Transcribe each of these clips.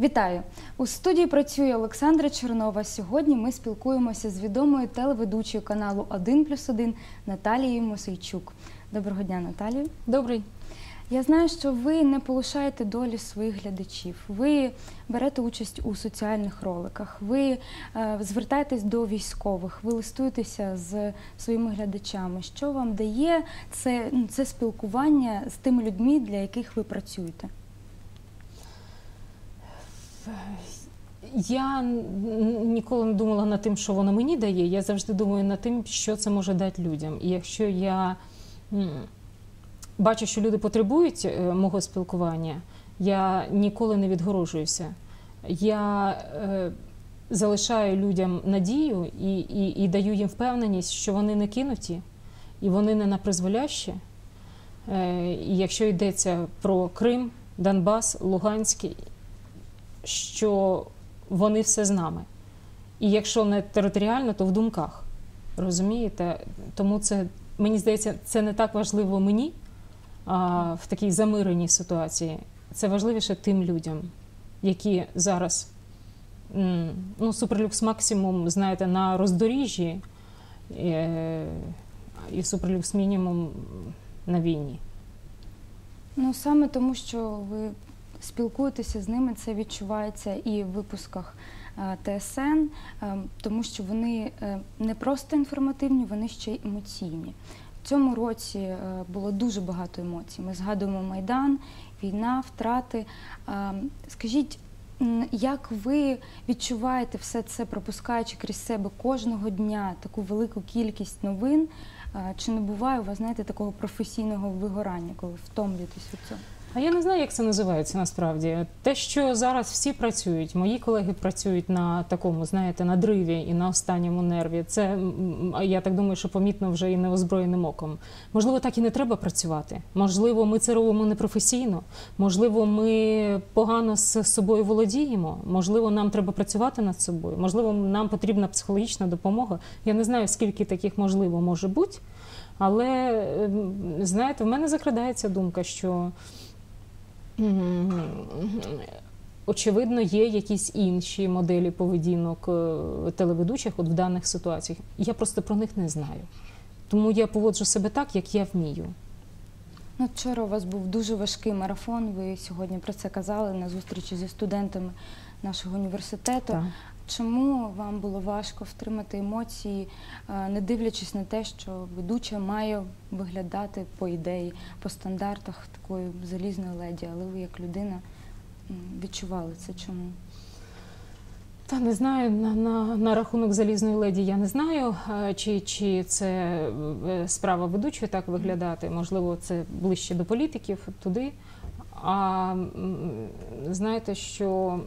Вітаю у студії. Працює Олександра Чернова. Сьогодні ми спілкуємося з відомою телеведучою каналу «1 плюс 1» Наталією Мосейчук. Доброго дня, Наталію. Добрий. Я знаю, що ви не полишаєте долі своїх глядачів. Ви берете участь у соціальних роликах, ви е, звертаєтесь до військових, ви листуєтеся з своїми глядачами. Що вам дає це, ну, це спілкування з тими людьми, для яких ви працюєте? Я ніколи не думала над тим, що воно мені дає. Я завжди думаю над тим, що це може дати людям. І якщо я бачу, що люди потребують е, мого спілкування, я ніколи не відгорожуюся. Я е, залишаю людям надію і, і, і даю їм впевненість, що вони не кинуті і вони не на призволяще. Е, і якщо йдеться про Крим, Донбас, Луганський, що вони все з нами. І якщо не територіально, то в думках. Розумієте? Тому це, мені здається, це не так важливо мені а, в такій замиреній ситуації. Це важливіше тим людям, які зараз ну, суперлюкс максимум, знаєте, на роздоріжжі е, і суперлюкс мінімум на війні. Ну саме тому, що ви спілкуєтеся з ними, це відчувається і в випусках е, ТСН, е, тому що вони е, не просто інформативні, вони ще й емоційні. В цьому році було дуже багато емоцій. Ми згадуємо Майдан, війна, втрати. Скажіть, як ви відчуваєте все це, пропускаючи крізь себе кожного дня таку велику кількість новин? Чи не буває у вас, знаєте, такого професійного вигорання, коли втомлюєтесь від цього? А я не знаю, як це називається насправді. Те, що зараз всі працюють, мої колеги працюють на такому, знаєте, надриві і на останньому нерві. Це я так думаю, що помітно вже і неозброєним оком. Можливо, так і не треба працювати. Можливо, ми це робимо непрофесійно. Можливо, ми погано з собою володіємо. Можливо, нам треба працювати над собою. Можливо, нам потрібна психологічна допомога. Я не знаю, скільки таких можливо може бути. Але ем, знаєте, в мене закрадається думка, що очевидно є якісь інші моделі поведінок е, телеведучих от в даних ситуаціях. Я просто про них не знаю. Тому я поводжу себе так, як я вмію. Ну, вчора у вас був дуже важкий марафон. Ви сьогодні про це казали на зустрічі зі студентами нашого університету. Так. Чому вам було важко втримати емоції, е, не дивлячись на те, що ведуча має виглядати по ідеї, по стандартах такої залізної леді, але ви як людина відчували це чому? Та не знаю на, на, на рахунок залізної леді. Я не знаю, е, чи, чи це е, справа ведучої так виглядати. Можливо, це ближче до політиків туди. А знаєте, що,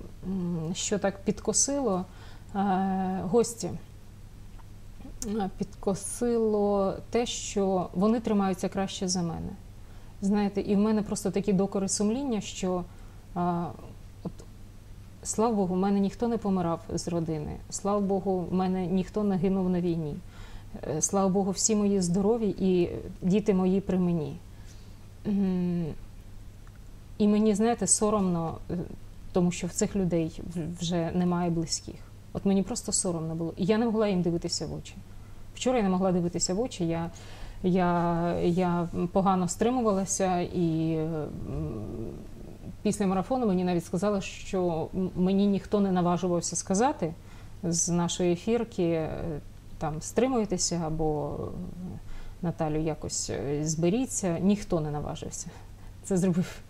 що так підкосило Е, гості? Е, Підкосило те, що вони тримаються краще за мене. Знаєте, і в мене просто такі докори сумління, що а, от, слава Богу, в мене ніхто не помирав з родини. Слава Богу, в мене ніхто не гинув на війні. Е, Слава Богу, всі мої здорові і діти мої при мені. І мені, знаєте, соромно, е, тому що в цих людей вже немає близьких. От мені просто соромно було. І я не могла їм дивитися в очі. Вчора я не могла дивитися в очі. Я, я, я погано стримувалася, і після марафону мені навіть сказали, що мені ніхто не наважувався сказати з нашої ефірки, е, там стримуйтеся або Наталю якось е, зберіться. Ніхто не наважився. Це зробив.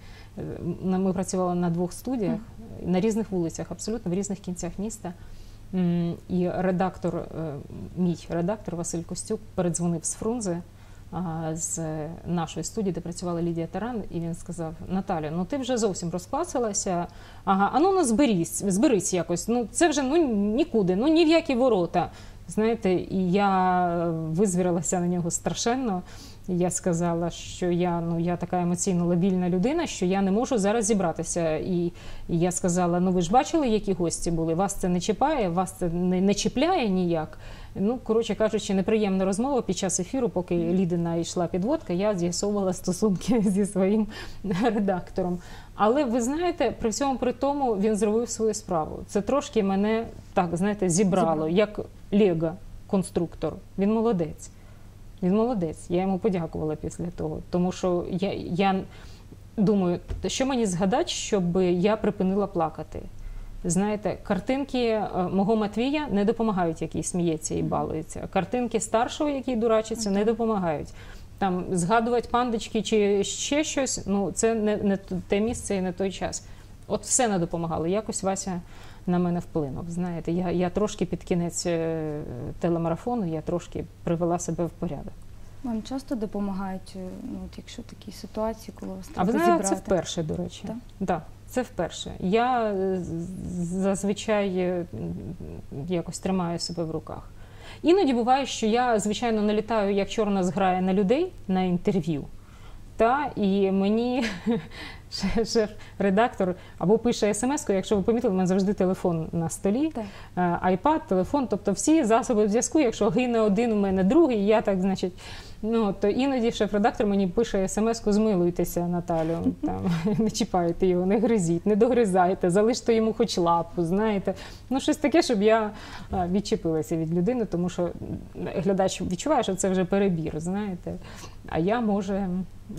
Ми працювали на двох студіях на різних вулицях, абсолютно в різних кінцях міста. І редактор, е, мій редактор Василь Костюк передзвонив з Фрунзе з нашої студії, де працювала Лідія Таран, і він сказав: Наталя, ну ти вже зовсім розкласилася. Ага, а ну ну зберись, зберись якось. Ну це вже ну нікуди, ну ні в які ворота. Знаєте, і я визвірилася на нього страшенно. Я сказала, що я ну я така емоційно лабільна людина, що я не можу зараз зібратися. І, і я сказала: ну ви ж бачили, які гості були? Вас це не чіпає, вас це не, не чіпляє ніяк. Ну, коротше кажучи, неприємна розмова під час ефіру, поки Лідина йшла підводка, я з'ясовувала стосунки зі своїм редактором. Але ви знаєте, при всьому при тому він зробив свою справу. Це трошки мене так знаєте зібрало, як Лего конструктор. Він молодець. Він молодець. Я йому подякувала після того. Тому що я, я думаю, що мені згадати, щоб я припинила плакати. Знаєте, картинки е, мого Матвія не допомагають, який сміється і балується. Картинки старшого, який дурачиться, не допомагають. Там згадувати пандочки чи ще щось, ну це не, не те місце і не той час. От все не допомагало. Якось Вася на мене вплинув. Знаєте, я, я трошки під кінець е, телемарафону, я трошки привела себе в порядок. Вам часто допомагають, е, ну, от якщо такі ситуації, коли вас А треба ви знаєте, зібрати? це вперше, до речі. Так? Да, це вперше. Я е, зазвичай якось тримаю себе в руках. Іноді буває, що я, звичайно, налітаю, як чорна зграя на людей на інтерв'ю. Та, і мені шеф-редактор або пише смс-ку, якщо ви помітили, у мене завжди телефон на столі, е, айпад, телефон, тобто всі засоби зв'язку, якщо гине один, у мене другий, я так, значить, ну, то іноді шеф-редактор мені пише смс-ку, змилуйтеся, Наталю, там, не чіпайте його, не гризіть, не догризайте, залиште йому хоч лапу, знаєте. Ну, щось таке, щоб я е, відчепилася від людини, тому що глядач відчуває, що це вже перебір, знаєте. А я, може,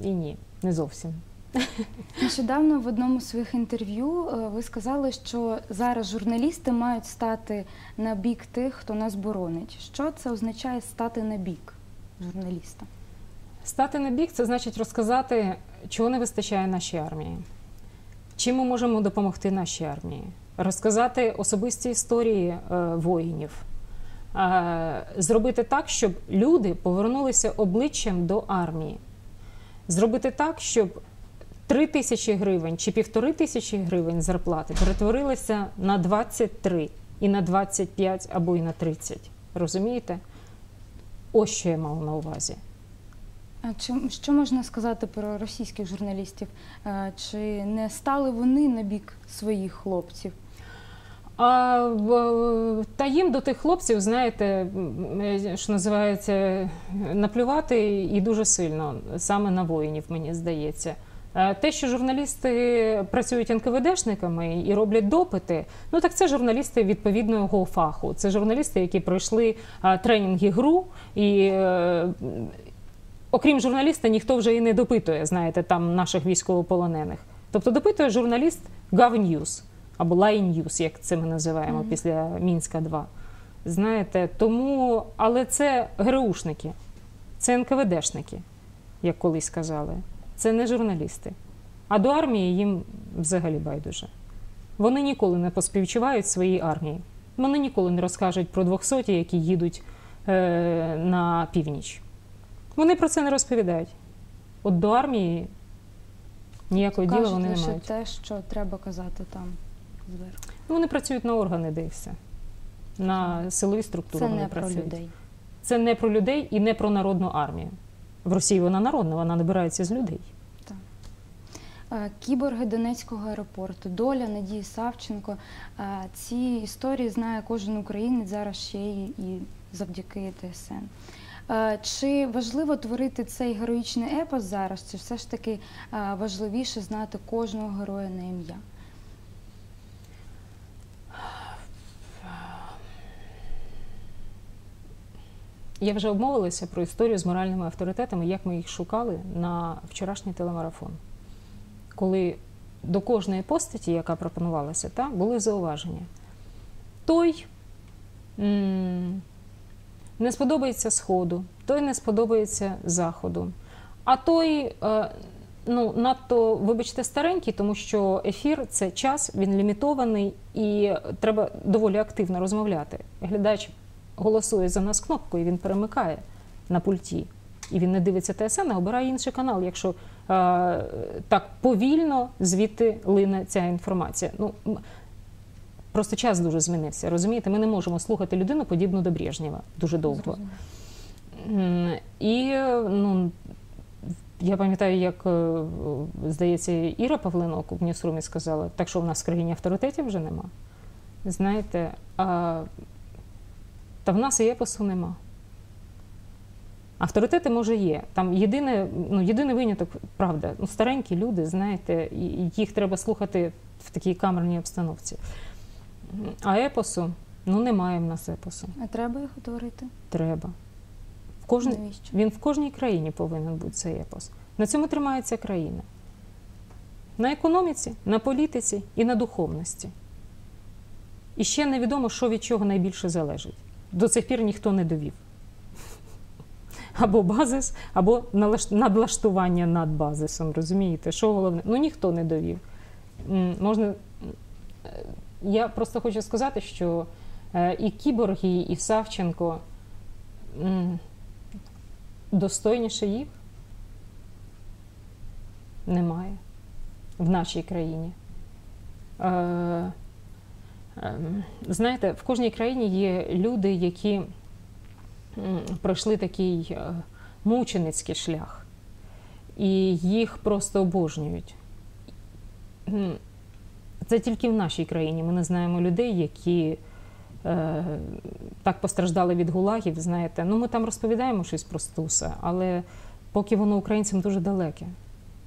і ні, не зовсім. Нещодавно в одному з своїх інтерв'ю е, ви сказали, що зараз журналісти мають стати на бік тих, хто нас боронить. Що це означає стати на бік журналіста? Стати на бік це значить розказати, чого не вистачає нашій армії, чим ми можемо допомогти нашій армії, розказати особисті історії е, воїнів, е, зробити так, щоб люди повернулися обличчям до армії, зробити так, щоб 3 тисячі гривень чи півтори тисячі гривень зарплати перетворилися на 23 і на 25 або і на 30. Розумієте? Ось що я мав на увазі. А чи що можна сказати про російських журналістів? Чи не стали вони на бік своїх хлопців? А та їм до тих хлопців, знаєте, що називається, наплювати і дуже сильно, саме на воїнів, мені здається. Е, Те, що журналісти працюють НКВДшниками і роблять допити, ну так це журналісти відповідного фаху. Це журналісти, які пройшли тренінги ГРУ, і е, окрім журналіста, ніхто вже і не допитує, знаєте, там наших військовополонених. Тобто допитує журналіст GovNews або News, як це ми називаємо Мгм. після Мінська 2. Знаєте, тому, але це ГРУшники, це НКВДшники, як колись казали. Це не журналісти. А до армії їм взагалі байдуже. Вони ніколи не поспівчувають своїй армії. Вони ніколи не розкажуть про двохсоті, які їдуть е, на північ. Вони про це не розповідають. От до армії ніякого діла Кажуть вони не мають. те, що треба казати там зверху. Ну, Вони працюють на органи, де і все. На силові структури Це вони не про людей. Це не про людей і не про народну армію. В Росії вона народна, вона набирається з людей. Е, Кіборги Донецького аеропорту, доля Надії Савченко. Е, Ці історії знає кожен українець зараз ще й і завдяки ТСН. Е, Чи важливо творити цей героїчний епос зараз? Чи все ж таки важливіше знати кожного героя на ім'я? Я вже обмовилася про історію з моральними авторитетами, як ми їх шукали на вчорашній телемарафон. Коли до кожної постаті, яка пропонувалася, та, були зауваження. Той м, не сподобається Сходу, той не сподобається Заходу. А той е, ну, надто, вибачте, старенький, тому що ефір це час, він лімітований і треба доволі активно розмовляти. Глядач голосує за нас кнопкою, він перемикає на пульті. І він не дивиться ТСН, а обирає інший канал, якщо е, так повільно звідти лине ця інформація. Ну, просто час дуже змінився. Розумієте, ми не можемо слухати людину подібну до Брежнєва дуже довго. І ну, Я пам'ятаю, як е, здається, Іра Павленок в Ньюсрумі сказала, так що в нас в країні авторитетів вже нема. Знаєте, а, та в нас і епосу нема. Авторитети, може, є. Там єдине, ну, єдиний виняток, правда, ну, старенькі люди, знаєте, їх треба слухати в такій камерній обстановці. А епосу, ну немає в нас епосу. А треба його творити? Треба. В кожній, він в кожній країні повинен бути цей епос. На цьому тримається країна. На економіці, на політиці і на духовності. І ще невідомо, що від чого найбільше залежить. До цих пір ніхто не довів. Або базис, або надлаштування над базисом. Розумієте, що головне? Ну ніхто не довів. Можна. е, Я просто хочу сказати, що е, і Кіборги, і Савченко достойніше їх немає в нашій країні. Ем, Знаєте, в кожній країні є люди, які пройшли такий е, мученицький шлях, і їх просто обожнюють. Це тільки в нашій країні. Ми не знаємо людей, які е, так постраждали від гулагів. Знаєте, ну ми там розповідаємо щось про Стуса, але поки воно українцям дуже далеке.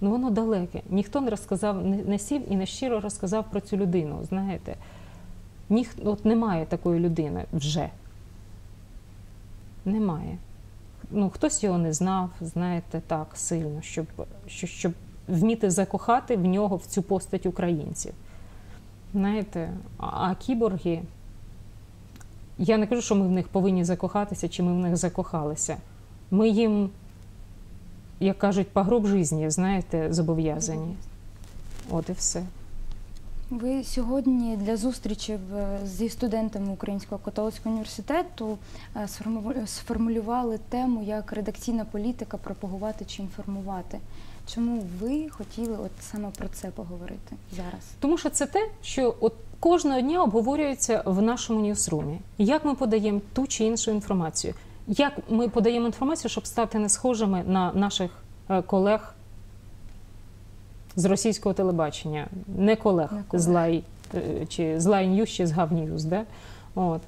Ну воно далеке. Ніхто не розказав, не сів і не щиро розказав про цю людину. Знаєте, Ніх, от немає такої людини вже. Немає. Ну, хтось його не знав, знаєте, так сильно, щоб, щоб, вміти закохати в нього в цю постать українців. Знаєте, а кіборги, я не кажу, що ми в них повинні закохатися, чи ми в них закохалися. Ми їм, як кажуть, по гроб житті, знаєте, зобов'язані. От і все. Ви сьогодні для зустрічі в- зі студентами Українського католицького університету е, сформулювали тему як редакційна політика пропагувати чи інформувати. Чому ви хотіли от саме про це поговорити зараз? Тому що це те, що от кожного дня обговорюється в нашому ньюсрумі. Як ми подаємо ту чи іншу інформацію, як ми подаємо інформацію, щоб стати не схожими на наших е, колег з російського телебачення, не колег, Не колег. з Лай е, чи з Лай Ньюс чи з Гав Ньюс, да? От.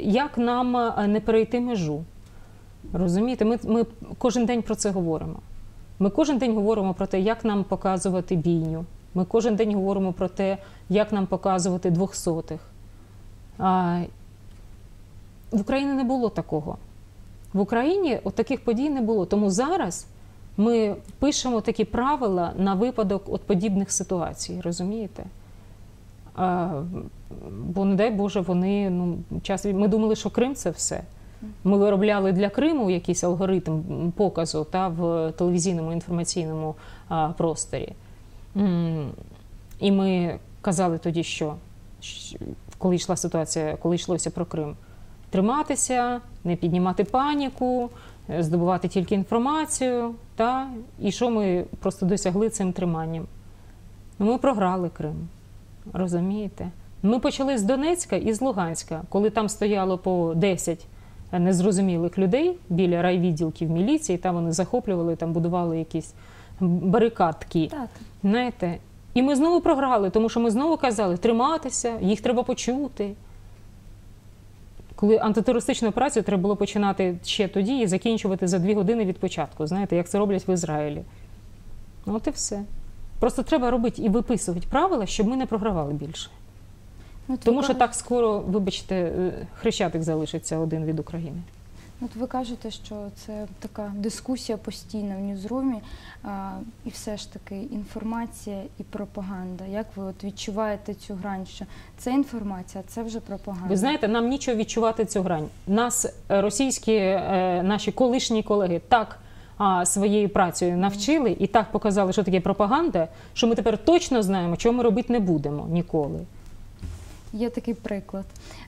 Як нам е, не перейти межу? Розумієте, ми, ми кожен день про це говоримо. Ми кожен день говоримо про те, як нам показувати бійню. Ми кожен день говоримо про те, як нам показувати двохсотих. А, в Україні не було такого. В Україні от таких подій не було. Тому зараз ми пишемо такі правила на випадок от подібних ситуацій, розумієте? А, бо, не дай Боже, вони ну, час ми думали, що Крим це все. Ми виробляли для Криму якийсь алгоритм показу та в телевізійному інформаційному а, просторі. І ми казали тоді, що коли йшла ситуація, коли йшлося про Крим, триматися, не піднімати паніку, здобувати тільки інформацію. Та? І що ми просто досягли цим триманням? Ну, Ми програли Крим. Розумієте? Ми почали з Донецька і з Луганська, коли там стояло по 10 незрозумілих людей біля райвідділків міліції, там вони захоплювали, там будували якісь барикадки. Так, Знаєте, і ми знову програли, тому що ми знову казали триматися, їх треба почути. Коли антитерористичну операцію треба було починати ще тоді і закінчувати за дві години від початку, знаєте, як це роблять в Ізраїлі. Ну, от і все. Просто треба робити і виписувати правила, щоб ми не програвали більше. Ну, Тому що так скоро, вибачте, е, хрещатик залишиться один від України. От ви кажете, що це така дискусія постійна в ньюзрумі, а, і все ж таки інформація і пропаганда. Як ви от відчуваєте цю грань? Що це інформація, це вже пропаганда? Ви знаєте, нам нічого відчувати цю грань. Нас е, російські е, наші колишні колеги так а, своєю працею навчили і так показали, що таке пропаганда, що ми тепер точно знаємо, чого ми робити не будемо ніколи. Є такий приклад.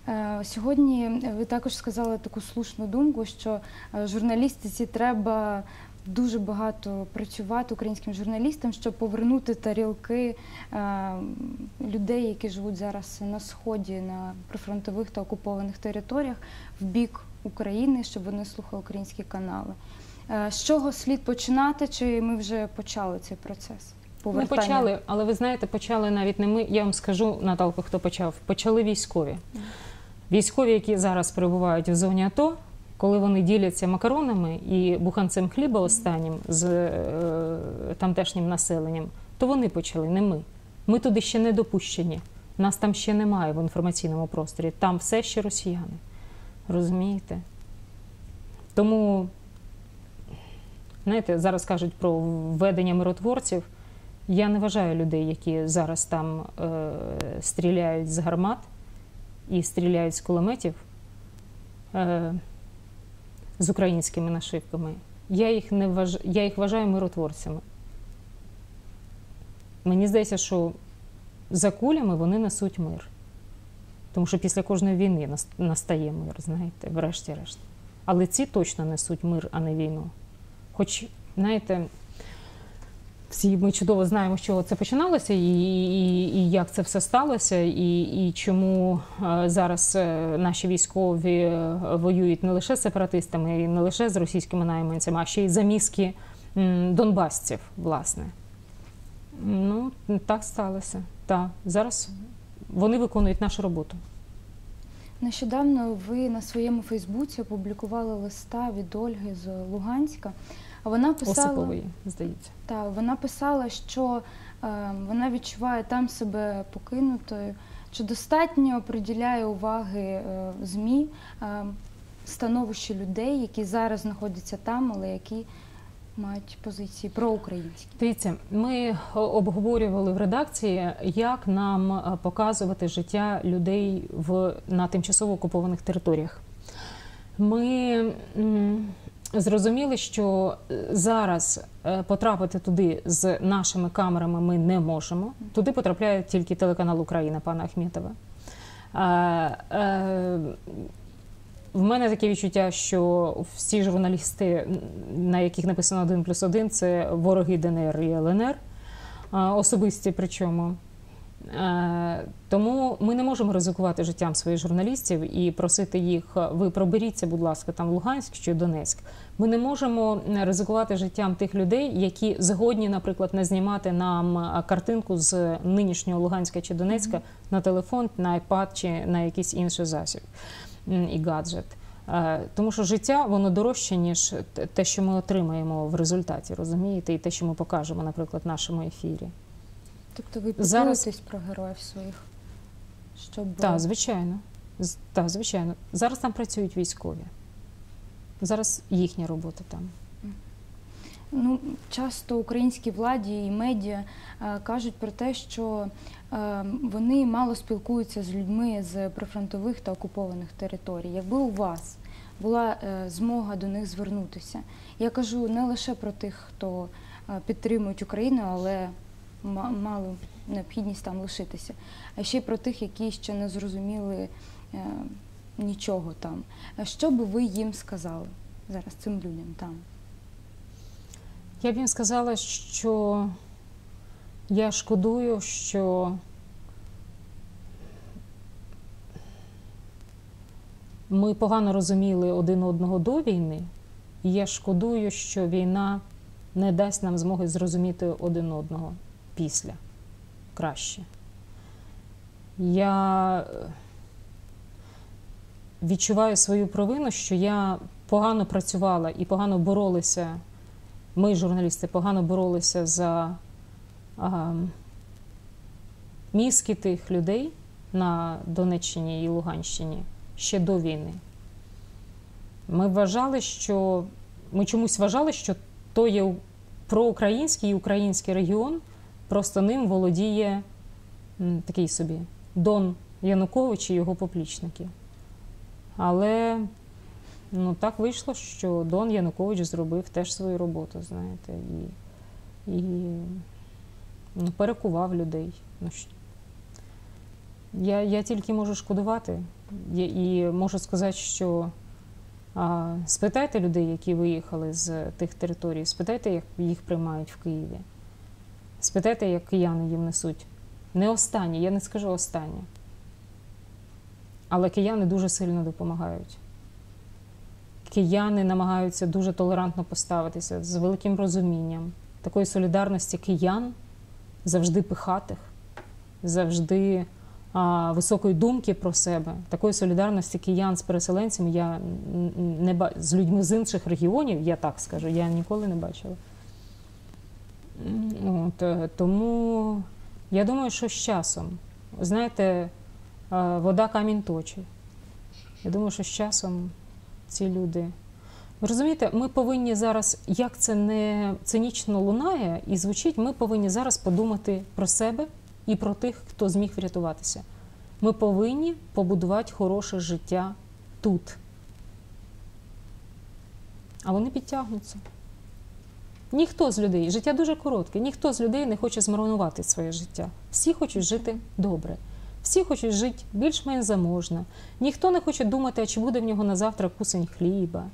Е, Сьогодні ви також сказали таку слушну думку, що е, журналістиці треба дуже багато працювати українським журналістам, щоб повернути тарілки е, людей, які живуть зараз на сході, на прифронтових та окупованих територіях, в бік України, щоб вони слухали українські канали. З чого слід починати? Чи ми вже почали цей процес? Ми почали, але ви знаєте, почали навіть не ми. Я вам скажу, Наталко, хто почав. Почали військові. Військові, які зараз перебувають в зоні АТО, коли вони діляться макаронами і буханцем хліба останнім з е, тамтешнім населенням, то вони почали, не ми. Ми туди ще не допущені. Нас там ще немає в інформаційному просторі. Там все ще росіяни. Розумієте? Тому, знаєте, зараз кажуть про введення миротворців. Я не вважаю людей, які зараз там е, стріляють з гармат і стріляють з кулеметів е, з українськими нашивками. Я їх, не вваж... я їх вважаю миротворцями. Мені здається, що за кулями вони несуть мир. Тому що після кожної війни настає мир, знаєте, врешті-решт. Але ці точно несуть мир, а не війну. Хоч, знаєте, всі ми чудово знаємо, з чого це починалося, і, і, і як це все сталося, і, і чому е, зараз е, наші військові е, воюють не лише з сепаратистами, і не лише з російськими найманцями, а ще й за мізки донбасців, власне. Ну, так сталося. Так, зараз вони виконують нашу роботу. Нещодавно ви на своєму Фейсбуці опублікували листа від Ольги з Луганська. Вона писала, Осипової, здається. та, вона писала, що е, вона відчуває там себе покинутою, чи достатньо приділяє уваги е, ЗМІ е, становищу людей, які зараз знаходяться там, але які мають позиції проукраїнські. Дивіться, ми обговорювали в редакції, як нам е, показувати життя людей в, на тимчасово окупованих територіях. Ми зрозуміли, що е, зараз е, потрапити туди з нашими камерами ми не можемо. Туди потрапляє тільки телеканал Україна пана Ахметова. Е, в мене таке відчуття, що всі журналісти, на яких написано 1 плюс 1, це вороги ДНР і ЛНР, особисті причому. Тому ми не можемо ризикувати життям своїх журналістів і просити їх, ви проберіться, будь ласка, там Луганськ чи Донецьк. Ми не можемо ризикувати життям тих людей, які згодні, наприклад, не знімати нам картинку з нинішнього Луганська чи Донецька на телефон, на iPad чи на якийсь інший засіб і гаджет. Е, Тому що життя воно дорожче, ніж те- що ми отримаємо в результаті, розумієте, і те, що ми покажемо, наприклад, в нашому ефірі. Тобто ви Зараз- про героїв своїх, щоб Так, звичайно. Так, звичайно. Зараз там працюють військові. Зараз їхня робота там. Ну, часто українській владі і медіа е, кажуть про те, що е, вони мало спілкуються з людьми з прифронтових та окупованих територій. Якби у вас була е, змога до них звернутися, я кажу не лише про тих, хто е, підтримують Україну, але ма- мали необхідність там лишитися, а ще й про тих, які ще не зрозуміли е, нічого там. Е, Що би ви їм сказали зараз цим людям там? Я б їм сказала, що я шкодую, що ми погано розуміли один одного до війни, і я шкодую, що війна не дасть нам змоги зрозуміти один одного після краще. Я е, відчуваю свою провину, що я погано працювала і погано боролася ми, журналісти, погано боролися за а, мізки тих людей на Донеччині і Луганщині ще до війни. Ми вважали, що ми чомусь вважали, що то є проукраїнський і український регіон, просто ним володіє такий собі Дон Янукович і його поплічники. Але Ну, так вийшло, що Дон Янукович зробив теж свою роботу, знаєте, і, і ну, перекував людей. Ну, я, я тільки можу шкодувати Я- і можу сказати, що а, спитайте людей, які виїхали з тих територій, спитайте, як їх приймають в Києві. Спитайте, як кияни їм несуть. Не останні, я не скажу останнє. Але кияни дуже сильно допомагають кияни намагаються дуже толерантно поставитися з великим розумінням, такої солідарності киян, завжди пихатих, завжди а, високої думки про себе. Такої солідарності киян з переселенцями я не ба... з людьми з інших регіонів, я так скажу, я ніколи не бачила. От, е, тому я думаю, що з часом, знаєте, вода камінь точить. Я думаю, що з часом ці люди. Ви розумієте, ми повинні зараз, як це не цинічно лунає і звучить, ми повинні зараз подумати про себе і про тих, хто зміг врятуватися. Ми повинні побудувати хороше життя тут. А вони підтягнуться. Ніхто з людей, життя дуже коротке, ніхто з людей не хоче змарнувати своє життя. Всі хочуть жити добре. Всі хочуть жити більш-менш заможно. Ніхто не хоче думати, а чи буде в нього на завтра кусень хліба.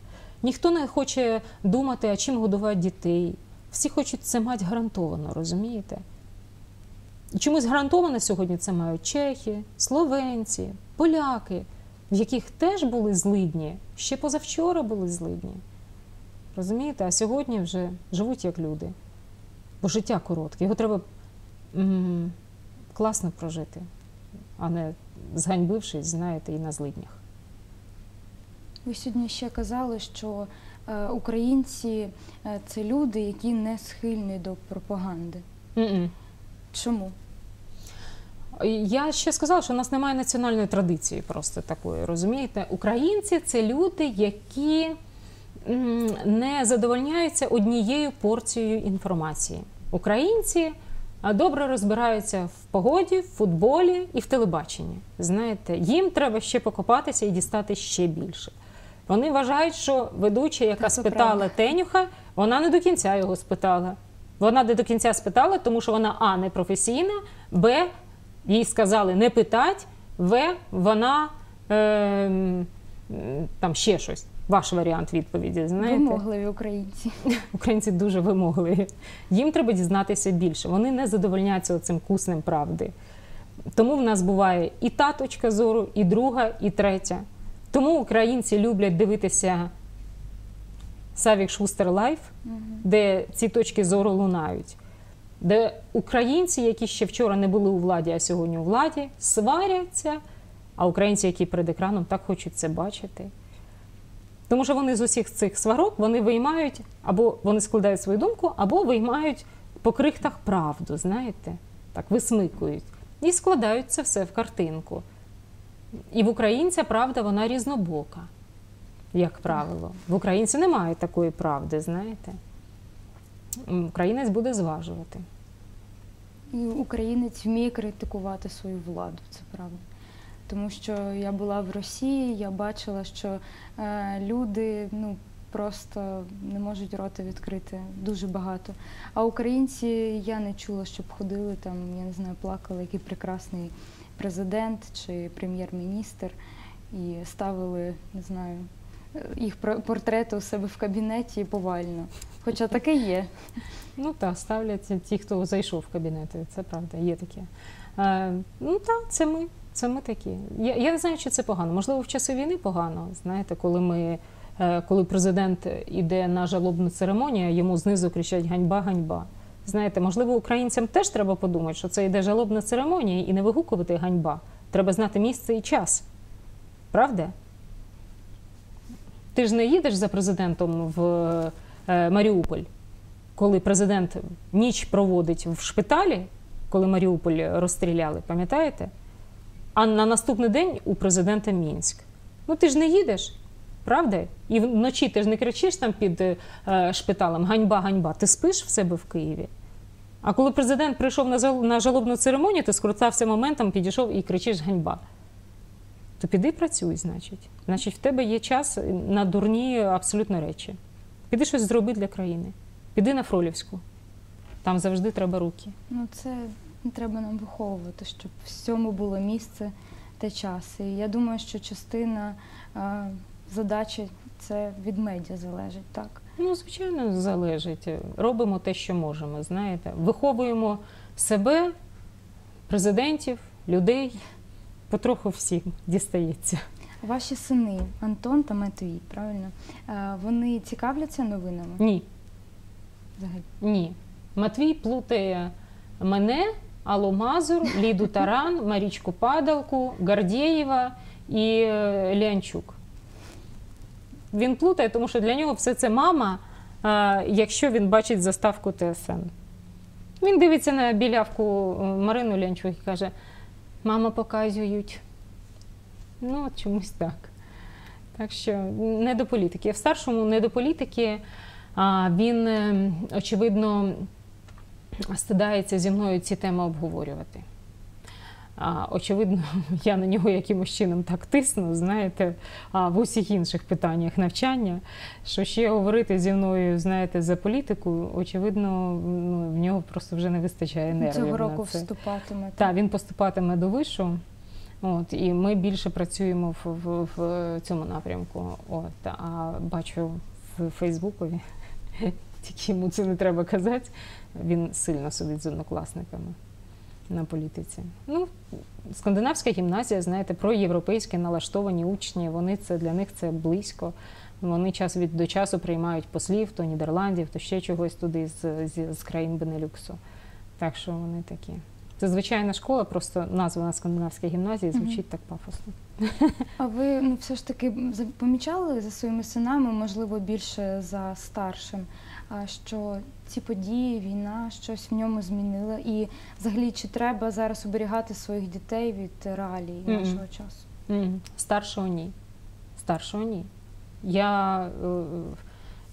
Ніхто не хоче думати, а чим годувати дітей. Всі хочуть це мати гарантовано, розумієте? І чомусь гарантовано сьогодні це мають чехи, словенці, поляки, в яких теж були злидні, ще позавчора були злидні. Розумієте? А сьогодні вже живуть як люди. Бо життя коротке, його треба м- класно прожити, а не зганьбившись, знаєте, і на злиднях. Ви сьогодні ще казали, що е, українці е, це люди, які не схильні до пропаганди. М-м. Чому? Я ще сказала, що у нас немає національної традиції просто такої, розумієте? Українці це люди, які не задовольняються однією порцією інформації. Українці добре розбираються в погоді, в футболі і в телебаченні. Знаєте, їм треба ще покопатися і дістати ще більше. Вони вважають, що ведуча, яка Це спитала правда. Тенюха, вона не до кінця його спитала. Вона не до кінця спитала, тому що вона А не професійна, Б. Їй сказали не питать, В. Вона е, там ще щось. Ваш варіант відповіді. Знаєте, Вимогливі українці. українці дуже вимогливі. Їм треба дізнатися більше. Вони не задовольняються цим куснем правди. Тому в нас буває і та точка зору, і друга, і третя. Тому українці люблять дивитися Савік Шустер Лайф, де ці точки зору лунають. Де українці, які ще вчора не були у владі, а сьогодні у владі, сваряться, а українці, які перед екраном, так хочуть це бачити. Тому що вони з усіх цих сварок вони виймають, або вони складають свою думку, або виймають по крихтах правду, знаєте, так висмикують. І складають це все в картинку. І в українця правда вона різнобока, як правило. В українці немає такої правди, знаєте. Українець буде зважувати. Українець вміє критикувати свою владу, це правда. Тому що я була в Росії, я бачила, що е, люди ну, просто не можуть рота відкрити дуже багато. А українці я не чула, щоб ходили там, я не знаю, плакали, який прекрасний президент чи прем'єр-міністр, і ставили, не знаю, е, їх портрети у себе в кабінеті повально. Хоча таке є. Ну так, ставлять ті, хто зайшов в кабінети. Це правда, є таке. Е, ну так, це ми. Це ми такі. Я, я не знаю, чи це погано. Можливо, в часи війни погано. Знаєте, коли ми. е, Коли президент іде на жалобну церемонію, йому знизу кричать ганьба, ганьба. Знаєте, можливо, українцям теж треба подумати, що це йде жалобна церемонія і не вигукувати ганьба. Треба знати місце і час. Правда? Ти ж не їдеш за президентом в е, Маріуполь, коли президент ніч проводить в шпиталі, коли Маріуполь розстріляли, пам'ятаєте? А на наступний день у президента Мінськ. Ну ти ж не їдеш, правда? І вночі ти ж не кричиш там під е, шпиталем ганьба, ганьба. Ти спиш в себе в Києві. А коли президент прийшов на, жал- на жалобну церемонію, ти скористався моментом, підійшов і кричиш ганьба. То піди працюй, значить. Значить, в тебе є час на дурні абсолютно речі. Піди щось зроби для країни. Піди на Фролівську. Там завжди треба руки. Ну, це треба нам виховувати, щоб всьому було місце та час. І я думаю, що частина а, задачі це від медіа залежить, так? Ну, звичайно, залежить. Робимо те, що можемо, знаєте. Виховуємо себе, президентів, людей. Потроху всім дістається. Ваші сини Антон та Матвій, правильно? Е, Вони цікавляться новинами Ні, взагалі? ні. Матвій плутає мене, Аллу Мазур, Ліду Таран, Марічку Падалку, Гордєєва і е, Леончук. Він плутає, тому що для нього все це мама, якщо він бачить заставку ТСН. Він дивиться на білявку е, Марину Лянчук і каже: мама показують. Ну, от чомусь так. Так що не до політики. В старшому не до політики. Він, е, очевидно, стидається зі мною ці теми обговорювати. А, очевидно, я на нього якимось чином так тисну, знаєте, а в усіх інших питаннях навчання, що ще говорити зі мною, знаєте, за політику, очевидно, ну, в нього просто вже не вистачає нервів. Цього року це. вступатиме. Так, він поступатиме до вишу. От, і ми більше працюємо в, в, в цьому напрямку. От, а бачу в Фейсбукові, тільки йому це не треба казати. Він сильно сидить з однокласниками на політиці. Ну, скандинавська гімназія, знаєте, проєвропейські налаштовані учні. Вони це для них це близько. Вони час від до часу приймають послів то Нідерландів, то ще чогось туди з, з, з країн Бенелюксу. Так що вони такі. Це звичайна школа, просто назва на скандинавській гімназії звучить Мгм. так пафосно. А ви ну, все ж таки за- помічали за своїми синами, можливо, більше за старшим, що ці події, війна, щось в ньому змінила? І взагалі, чи треба зараз оберігати своїх дітей від реалій Мгм. нашого часу? Мгм. Старшого ні. Старшого ні. Я, е,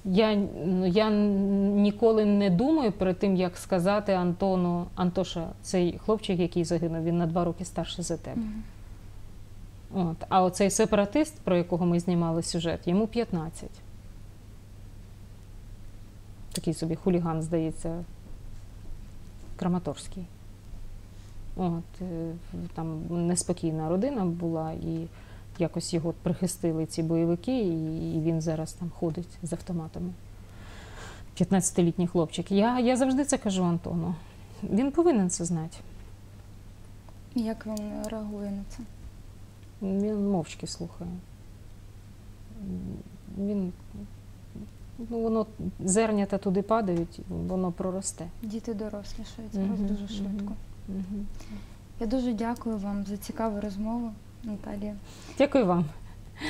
я, ну, я ніколи не думаю перед тим, як сказати Антону, Антоша, цей хлопчик, який загинув, він на два роки старший за тебе. От. А оцей сепаратист, про якого ми знімали сюжет, йому 15. Такий собі хуліган, здається, Краматорський. От, е, там неспокійна родина була, і якось його прихистили ці бойовики, і, і він зараз там ходить з автоматами. 15-літній хлопчик. Я, я завжди це кажу Антону. Він повинен це знати. Як він реагує на це? Він мовчки слухає. Він, ну, воно зернята туди падають, воно проросте. Діти дорослішають зараз Мгм, дуже швидко. Мгм. Я дуже дякую вам за цікаву розмову, Наталія. Дякую вам.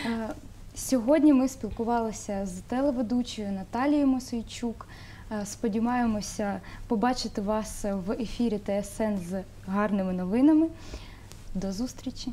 Е, Сьогодні ми спілкувалися з телеведучою Наталією Мосейчук. Е, Сподіваємося побачити вас в ефірі ТСН з гарними новинами. До зустрічі!